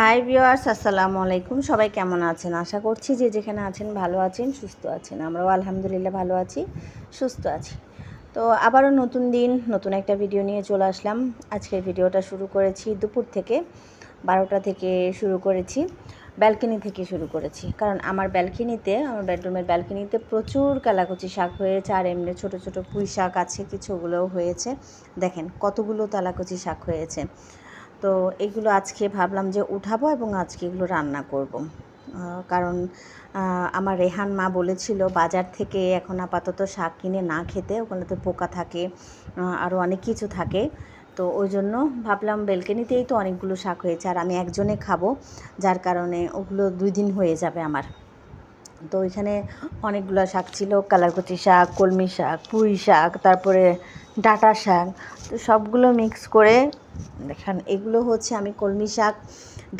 High viewers আসসালামু আলাইকুম। সবাই কেমন আছেন? আশা করছি যে যেখানে আছেন ভালো আছেন, সুস্থ আছেন। আমরাও আলহামদুলিল্লাহ ভালো আছি, সুস্থ আছি। তো আবারও নতুন দিন, নতুন একটা ভিডিও নিয়ে চলে আসলাম। আজকের ভিডিওটা শুরু করেছি দুপুর থেকে, বারোটা থেকে শুরু করেছি ব্যালকনি থেকে শুরু করেছি। কারণ আমার ব্যালকনিতে আমার বেডরুমের ব্যালকনিতে প্রচুর কালাকুচি শাক হয়েছে, আর এমনি ছোট ছোট পুঁই শাক আছে, কিছুগুলোও হয়েছে। দেখেন কতগুলো তালাকুচি শাক হয়েছে। তো এগুলো আজকে ভাবলাম যে উঠাবো এবং আজকে এগুলো রান্না করব। কারণ আমার রেহান মা বলেছিল বাজার থেকে এখন আপাতত শাক কিনে না খেতে, ওখানেতে পোকা থাকে আরও অনেক কিছু থাকে তো ওই জন্য ভাবলাম বেলকেনিতেই তো অনেকগুলো শাক হয়েছে, আর আমি একজনে খাব, যার কারণে ওগুলো দুই দিন হয়ে যাবে আমার তো এখানে অনেকগুলো শাক ছিল। কালারকচি শাক, কলমি শাক, পুঁই শাক, তারপরে ডাঁটা শাক। তো সবগুলো মিক্স করে দেখেন, এগুলো হচ্ছে আমি কলমি শাক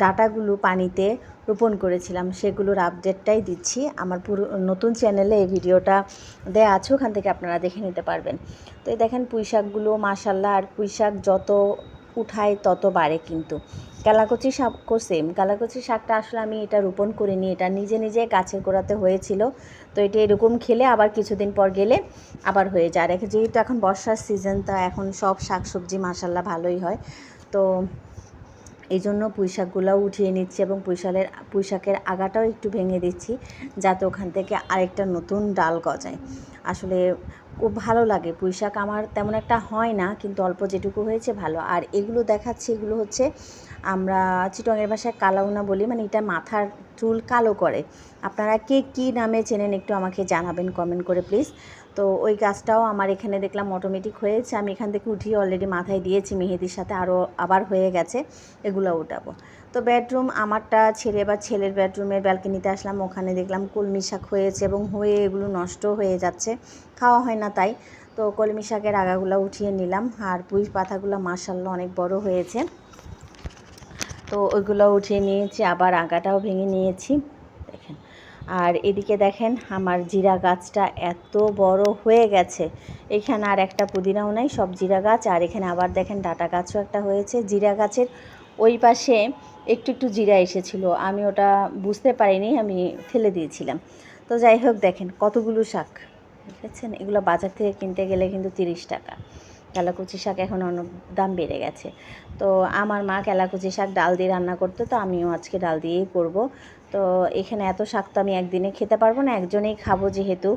ডাঁটাগুলো পানিতে রোপণ করেছিলাম। সেগুলোর আপডেটটাই দিচ্ছি। আমার পুরো নতুন চ্যানেলে এই ভিডিওটা দেয়া আছে, ওখান থেকে আপনারা দেখে নিতে পারবেন। তো এই দেখেন পুঁই শাকগুলো মাসাল্লাহ আর পুঁই শাক যত উঠায় তত বাড়ে কিন্তু। কালাকচি শাকও সেম কালাকচি শাকটা আসলে আমি এটা রোপণ করিনি, এটা নিজে নিজে গাছের গোড়াতে হয়েছিল। তো এটা এরকম খেলে আবার কিছুদিন পর গেলে আবার হয়ে যায়। আর যেহেতু এখন বর্ষার সিজন তা এখন সব শাক সবজি মাসাল্লাহ ভালোই হয়। তো এই জন্য পুঁইশাকগুলোও উঠিয়ে নিচ্ছি এবং পুঁইশালের, পুঁইশাকের আগাটাও একটু ভেঙে দিচ্ছি যাতে ওখান থেকে আরেকটা নতুন ডাল গজায়। আসলে খুব ভালো লাগে, পুঁইশাক আমার তেমন একটা হয় না, কিন্তু অল্প যেটুকু হয়েছে ভালো। আর এগুলো দেখাচ্ছি, এগুলো হচ্ছে আমরা চিটংয়ের ভাষায় কালাউনা বলি মানে এটা মাথার চুল কালো করে। আপনারা কে কী নামে চেনেন একটু আমাকে জানাবেন কমেন্ট করে প্লিজ তো ওই গাছটাও আমার এখানে দেখলাম অটোমেটিক হয়েছে। আমি এখান থেকে উঠিয়ে অলরেডি মাথায় দিয়েছি। মেহেদির সাথে আরও আবার হয়ে গেছে। এগুলো উঠাবো। তো বেডরুম আমারটা ছেড়ে বা ছেলের বেডরুমের ব্যালকনিতে আসলাম। ওখানে দেখলাম কলমি শাক হয়েছে এবং হয়ে এগুলো নষ্ট হয়ে যাচ্ছে। খাওয়া হয় না তাই। তো কলমি শাকের আগাগুলো উঠিয়ে নিলাম। আর পুঁই পাতাগুলো মাসাল্লাহ অনেক বড় হয়েছে। তো ওইগুলো উঠিয়ে নিয়েছি, আবার আগাটাও ভেঙে নিয়েছি। দেখেন। আর এদিকে দেখেন, আমার জিরা গাছটা এত বড় হয়ে গেছে। এখানে আর একটা পুদিনাও নাই, সব জিরা গাছ। আর এখানে আবার দেখেন, ডাটা গাছও একটা হয়েছে। জিরা গাছের ওই পাশে একটু একটু জিরা এসেছিল। আমি ওটা বুঝতে পারিনি, আমি ফেলে দিয়েছিলাম। তো যাই হোক, দেখেন, কতগুলো শাক। দেখেছেন? এগুলো বাজার থেকে কিনতে গেলে কিন্তু তিরিশ টাকা। কেলাকুচি শাক এখন অনেক দাম বেড়ে গেছে। তো আমার মা কেলাকুচি শাক ডাল দিয়ে রান্না করতো, তো আমিও আজকে ডাল দিয়েই করব। তো এখানে এত শাক তো আমি একদিনে খেতে পারব না, একজনেই খাব যেহেতু।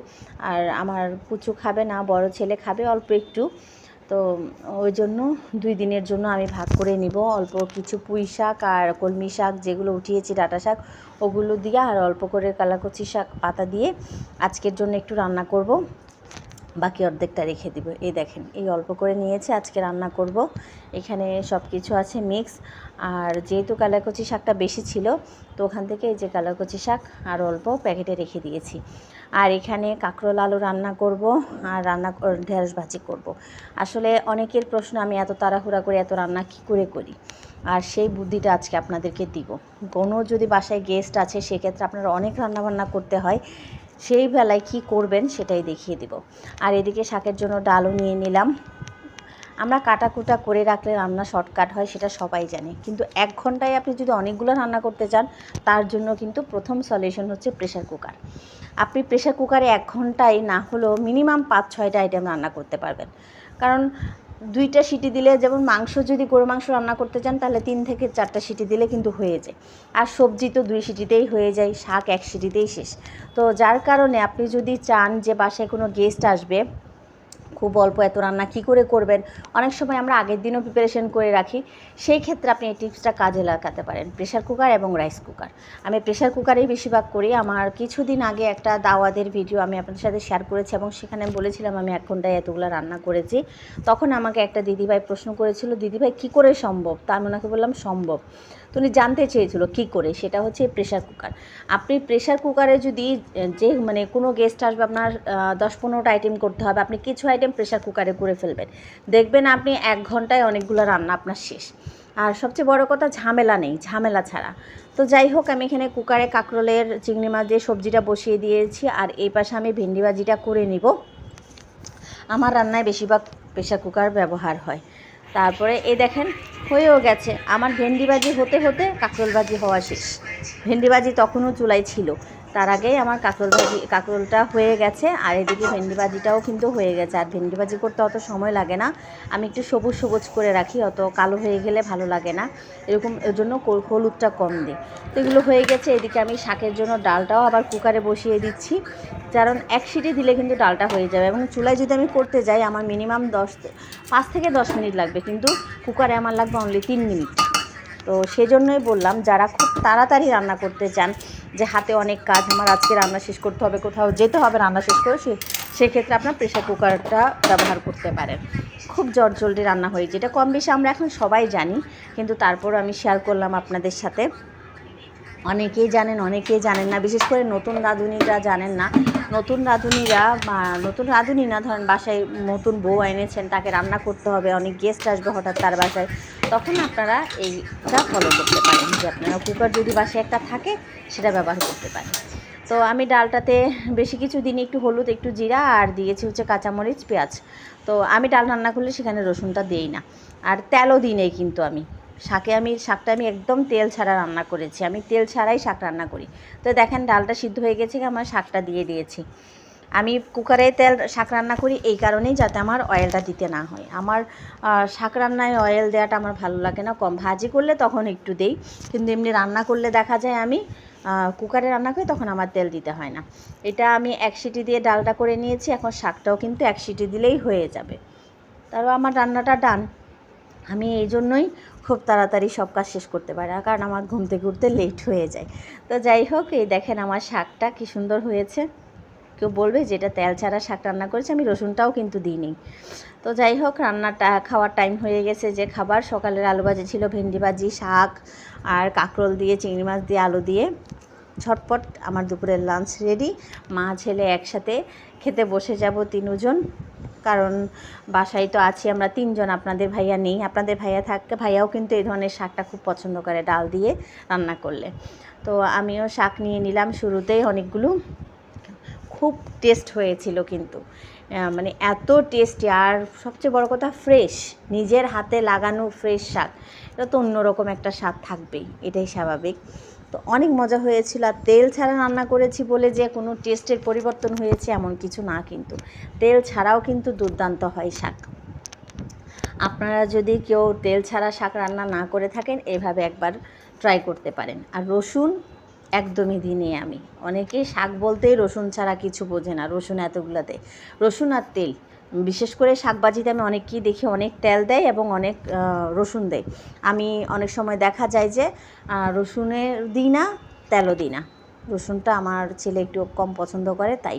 আর আমার পুচু খাবে না, বড় ছেলে খাবে অল্প একটু। তো ওই জন্য দুই দিনের জন্য আমি ভাগ করে নিব। অল্প কিছু পুঁই শাক আর কলমি শাক যেগুলো উঠিয়েছি, ডাটা শাক, ওগুলো দিয়ে আর অল্প করে কালাকচি শাক পাতা দিয়ে আজকের জন্য একটু রান্না করব। বাকি অর্ধেকটা রেখে দিব। এই দেখেন, এই অল্প করে নিয়েছে, আজকে রান্না করব। এখানে সব কিছু আছে মিক্স। আর যেহেতু কালাকচি শাকটা বেশি ছিল, তো ওখান থেকে এই যে কালাকচি শাক আর অল্প প্যাকেটে রেখে দিয়েছি। আর এখানে কাঁকরোল আলু রান্না করব আর রান্না ঢেঁড়স ভাজি করব। আসলে অনেকের প্রশ্ন, আমি এত তাড়াহুড়া করে এত রান্না কী করে করি? আর সেই বুদ্ধিটা আজকে আপনাদেরকে দিব। কোনো যদি বাসায় গেস্ট আছে, সেক্ষেত্রে আপনারা অনেক রান্নাবান্না করতে হয়। সেই বেলায় কী করবেন সেটাই দেখিয়ে দিব। আর এদিকে শাকের জন্য ডালও নিয়ে নিলাম। আমরা কাটাকুটা করে রাখলে রান্না শর্টকাট হয়, সেটা সবাই জানে। কিন্তু এক ঘন্টায় আপনি যদি অনেকগুলো রান্না করতে চান, তার জন্য কিন্তু প্রথম সলিউশন হচ্ছে প্রেশার কুকার। আপনি প্রেশার কুকারে এক ঘন্টায় না হলেও মিনিমাম পাঁচ ছয়টা আইটেম রান্না করতে পারবেন। কারণ দুইটা সিটি দিলে, যেমন মাংস যদি গরু মাংস রান্না করতে চান, তাহলে তিন থেকে চারটা সিটি দিলে কিন্তু হয়ে যায়। আর সবজি তো দুই সিটিতেই হয়ে যায়, শাক এক সিটিতেই শেষ। তো যার কারণে আপনি যদি চান যে বাসায় কোনো গেস্ট আসবে খুব অল্প এত রান্না কী করে করবেন? অনেক সময় আমরা আগের দিনও প্রিপারেশন করে রাখি। সেই ক্ষেত্রে আপনি এই টিপসটা কাজে লাগাতে পারেন। প্রেশার কুকার এবং রাইস কুকার আমি প্রেশার কুকারেই বেশিরভাগ করি। আমার কিছুদিন আগে একটা দাওয়াদের ভিডিও আমি আপনাদের সাথে শেয়ার করেছি এবং সেখানে বলেছিলাম, আমি এক ঘন্টায় এতগুলো রান্না করেছি। তখন আমাকে একটা দিদিভাই প্রশ্ন করেছিল, দিদিভাই, কী করে সম্ভব? তা আমি ওনাকে বললাম, সম্ভব। তো উনি জানতে চেয়েছিল কী করে, সেটা হচ্ছে প্রেশার কুকার আপনি প্রেশার কুকারে যদি যে মানে কোনো গেস্ট আসবে, আপনার দশ পনেরোটা আইটেম করতে হবে, আপনি কিছু আইটেম প্রেশার কুকারে করে ফেলবেন। দেখবেন আপনি এক ঘন্টায় অনেকগুলো রান্না আপনার শেষ। আর সবচেয়ে বড় কথা, ঝামেলা নেই, ঝামেলা ছাড়া। তো যাই হোক, আমি এখানে কুকারে কাঁকরোলের, চিংড়ি মাছ দিয়ে সবজিটা বসিয়ে দিয়েছি, আর এই পাশে আমি ভেন্ডি ভাজিটা করে নিব। আমার রান্নায় বেশিরভাগ প্রেশার কুকার ব্যবহার হয়। তারপরে এ দেখেন, হয়েও গেছে। আমার ভেন্ডিবাজি হতে হতে কাঁকরোলবাজি হওয়া শেষ। ভেন্ডিবাজি তখনও চুলাই ছিল। তার আগেই আমার কাঁকরোল ভাজি কাঁকরোলটা হয়ে গেছে। আর এদিকে ভেন্ডি ভাজিটাও কিন্তু হয়ে গেছে। আর ভেন্ডি ভাজি করতে অত সময় লাগে না। আমি একটু সবুজ সবুজ করে রাখি, অত কালো হয়ে গেলে ভালো লাগে না। এরকম, এর জন্য হলুদটা কম দিই। তো এগুলো হয়ে গেছে। এদিকে আমি শাকের জন্য ডালটাও আবার কুকারে বসিয়ে দিচ্ছি। কারণ এক সিটি দিলে কিন্তু ডালটা হয়ে যাবে। এবং চুলায় যদি আমি করতে যাই, আমার মিনিমাম দশ পাঁচ থেকে দশ মিনিট লাগবে। কিন্তু কুকারে আমার লাগবে অনলি তিন মিনিট। তো সেজন্যই বললাম, যারা খুব তাড়াতাড়ি রান্না করতে চান যে হাতে অনেক কাজ, আমার আজকে রান্না শেষ করতে হবে, কোথাও যেতে হবে, রান্না শেষ করে সে সেক্ষেত্রে আপনার প্রেশার কুকারটা ব্যবহার করতে পারেন। খুব জলদি রান্না হয়ে, যেটা কম বেশি আমরা এখন সবাই জানি, কিন্তু তারপর আমি শেয়ার করলাম আপনাদের সাথে। অনেকেই জানেন অনেকেই জানেন না, বিশেষ করে নতুন দাদুনিরা জানেন না। নতুন রাঁধুনিরা নতুন রাঁধুনি না, ধরেন বাসায় নতুন বউ এনেছেন, তাকে রান্না করতে হবে, অনেক গেস্ট আসবে হঠাৎ তার বাসায়, তখন আপনারা এইটা ফলো করতে পারেন যে আপনারা কুকার যদি বাসায় একটা থাকে, সেটা ব্যবহার করতে পারেন। তো আমি ডালটাতে বেশি কিছু দিন একটু হলুদ, একটু জিরা, আর দিয়েছি হচ্ছে কাঁচামরিচ, পেঁয়াজ। তো আমি ডাল রান্না করলে সেখানে রসুনটা দিই না। আর তেলও দিই নেই কিন্তু আমি। শাকে আমি, শাকটা আমি একদম তেল ছাড়া রান্না করেছি। আমি তেল ছাড়াই শাক রান্না করি। তো দেখেন, ডালটা সিদ্ধ হয়ে গেছে, আমার শাকটা দিয়ে দিয়েছি। আমি কুকারে তেল শাক রান্না করি এই কারণেই যাতে আমার অয়েলটা দিতে না হয়। আমার শাক রান্নায় অয়েল দেওয়াটা আমার ভালো লাগে না। কম ভাজি করলে তখন একটু দেই, কিন্তু এমনি রান্না করলে দেখা যায় আমি কুকারে রান্না করি তখন আমার তেল দিতে হয় না। এটা আমি এক সিটি দিয়ে ডালটা করে নিয়েছি, এখন শাকটাও কিন্তু এক সিটি দিলেই হয়ে যাবে। তারপর আমার রান্নাটা ডান। আমি এই জন্যই খুব তাড়াতাড়ি সব কাজ শেষ করতে পারি না, কারণ আমার ঘুম থেকে উঠতে লেট হয়ে যায়। তো যাই হোক, এই দেখেন আমার শাকটা কি সুন্দর হয়েছে। কেউ বলবে যে এটা তেল ছাড়া শাক রান্না করেছে, আমি রসুনটাও কিন্তু দিইনি। তো যাই হোক, রান্নাটা, খাওয়ার টাইম হয়ে গেছে যে খাবার। সকালের আলু ভাজি ছিল ভেন্ডি ভাজি, শাক আর কাঁকরোল দিয়ে, চিংড়ি মাছ দিয়ে, আলু দিয়ে। ঝটপট আমার দুপুরের লাঞ্চ রেডি মা, ছেলে একসাথে খেতে বসে যাব তিনজন। কারণ বাসায় তো আছি, আমরা তিনজন, আপনাদের ভাইয়া নেই। আপনাদের ভাইয়া থাকতে ভাইয়াও কিন্তু এই ধরনের শাকটা খুব পছন্দ করে, ডাল দিয়ে রান্না করলে। তো আমিও শাক নিয়ে নিলাম, শুরুতেই অনেকগুলো খুব টেস্ট হয়েছিল কিন্তু। মানে এত টেস্টি আর সবচেয়ে বড় কথা ফ্রেশ নিজের হাতে লাগানো ফ্রেশ শাক। এটা তো অন্যরকম একটা স্বাদ থাকবেই, এটাই স্বাভাবিক। তো অনেক মজা হয়েছিল আর তেল ছাড়া রান্না করেছি বলে যে কোনো টেস্টের পরিবর্তন হয়েছে এমন কিছু না কিন্তু। তেল ছাড়াও কিন্তু দুর্দান্ত হয় শাক। আপনারা যদি কেউ তেল ছাড়া শাক রান্না না করে থাকেন, এভাবে একবার ট্রাই করতে পারেন। আর রসুন একদমই দিনে আমি। অনেকেই শাক বলতেই রসুন ছাড়া কিছু বোঝে না, রসুন এতগুলোতে। রসুন আর তেল। বিশেষ করে শাকবাজিতে আমি অনেককেই দেখি, অনেক তেল দেয় এবং অনেক রসুন দেয়। আমি অনেক সময় দেখা যায় যে রসুনের দিই না তেলও দিই না। রসুনটা আমার ছেলে একটু কম পছন্দ করে, তাই।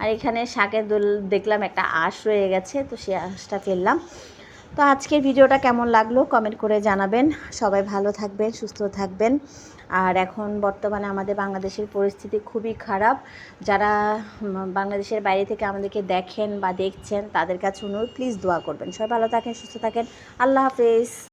আর এখানে শাকের দোল দেখলাম একটা আঁশ রয়ে গেছে, তো সেই আঁশটা ফেললাম। তো আজকের ভিডিওটা কেমন লাগল কমেন্ট করে জানাবেন। সবাই ভালো থাকবেন, সুস্থ থাকবেন। আর এখন বর্তমানে আমাদের বাংলাদেশের পরিস্থিতি খুবই খারাপ। যারা বাংলাদেশের বাইরে থেকে আমাদেরকে দেখেন বা দেখছেন, তাদের কাছে অনুরোধ প্লিজ দোয়া করবেন। সবাই ভালো থাকেন, সুস্থ থাকেন। আল্লাহ হাফেজ।